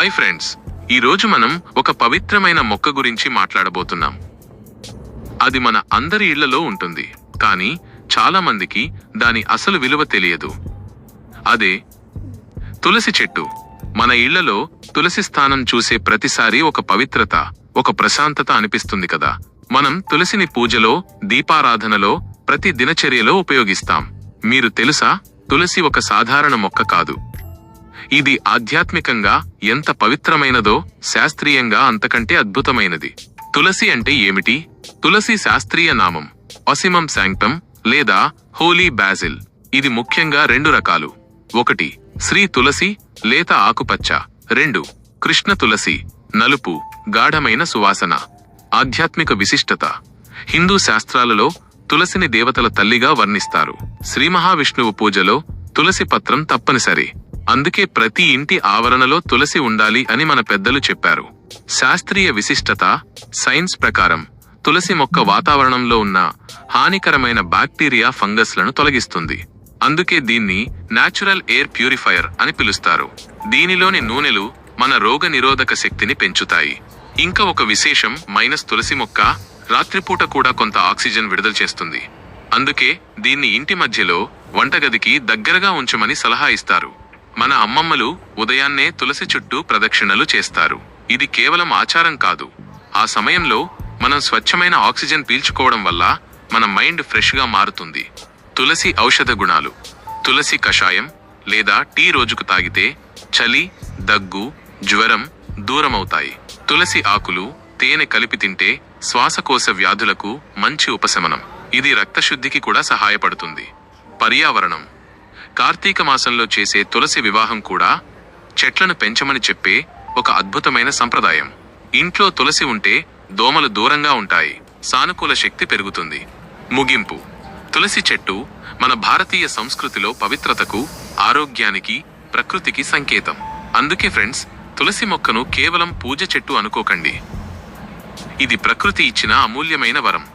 Hi friends. ఈ రోజు మనం ఒక పవిత్రమైన మొక్క గురించి మాట్లాడబోతున్నాం. అది మన అందరి ఇళ్ళలో ఉంటుంది. కానీ చాలామందికి దాని అసలు విలువ తెలియదు. అదే తులసి చెట్టు. మన ఇళ్ళలో తులసి స్థానం చూసే ప్రతిసారి ఒక పవిత్రత ఒక ప్రశాంతత అనిపిస్తుంది కదా. మనం తులసిని పూజలో దీపారాధనలో ప్రతి దినచర్యలో ఉపయోగిస్తాం. మీరు తెలుసా? తులసి ఒక సాధారణ మొక్క కాదు. ఇది ఆధ్యాత్మికంగా ఎంత పవిత్రమైనదో శాస్త్రీయంగా అంతకంటే అద్భుతమైనది. తులసి అంటే ఏమిటి? తులసి శాస్త్రీయ నామం అసిమం శాంక్టం లేదా హోలీ బాజిల్ ఇది ముఖ్యంగా రెండు రకాలు. ఒకటి శ్రీ తులసి లేత ఆకుపచ్చ. రెండు కృష్ణ తులసి నలుపు గాఢమైన సువాసన. ఆధ్యాత్మిక విశిష్టత. హిందూ శాస్త్రాలలో తులసిని దేవతల తల్లిగా వర్ణిస్తారు. శ్రీ మహావిష్ణువు పూజలో తులసి పత్రం తప్పనిసరి. అందుకే ప్రతి ఇంటి ఆవరణలో తులసి ఉండాలి అని మన పెద్దలు చెప్పారు. శాస్త్రీయ విశిష్టత సైన్స్ ప్రకారం తులసి మొక్క వాతావరణంలో ఉన్న హానికరమైన బాక్టీరియా ఫంగస్లను తొలగిస్తుంది. అందుకే దీన్ని న్యాచురల్ ఎయిర్ ప్యూరిఫైయర్ అని పిలుస్తారు. దీనిలోని నూనెలు మన రోగ నిరోధక శక్తిని పెంచుతాయి. ఇంకా ఒక విశేషం మైనస్ తులసి మొక్క రాత్రిపూట కూడా కొంత ఆక్సిజన్ విడుదల చేస్తుంది. అందుకే దీన్ని ఇంటి మధ్యలో వంటగదికి దగ్గరగా ఉంచమని సలహా ఇస్తారు. మన అమ్మమ్మలు ఉదయాన్నే తులసి చుట్టూ ప్రదక్షిణలు చేస్తారు. ఇది కేవలం ఆచారం కాదు. ఆ సమయంలో మనం స్వచ్ఛమైన ఆక్సిజన్ పీల్చుకోవడం వల్ల మన మైండ్ ఫ్రెష్గా మారుతుంది. తులసి ఔషధ గుణాలు. తులసి కషాయం లేదా టీ రోజుకు తాగితే చలి దగ్గు జ్వరం దూరమవుతాయి. తులసి ఆకులు తేనె కలిపి తింటే శ్వాసకోశ వ్యాధులకు మంచి ఉపశమనం. ఇది రక్తశుద్ధికి కూడా సహాయపడుతుంది. పర్యావరణం. కార్తీక మాసంలో చేసే తులసి వివాహం కూడా చెట్లను పెంచమని చెప్పే ఒక అద్భుతమైన సంప్రదాయం. ఇంట్లో తులసి ఉంటే దోమలు దూరంగా ఉంటాయి. సానుకూల శక్తి పెరుగుతుంది. ముగింపు. తులసి చెట్టు మన భారతీయ సంస్కృతిలో పవిత్రతకు ఆరోగ్యానికి ప్రకృతికి సంకేతం. అందుకే ఫ్రెండ్స్ తులసి మొక్కను కేవలం పూజ చెట్టు అనుకోకండి. ఇది ప్రకృతి ఇచ్చిన అమూల్యమైన వరం.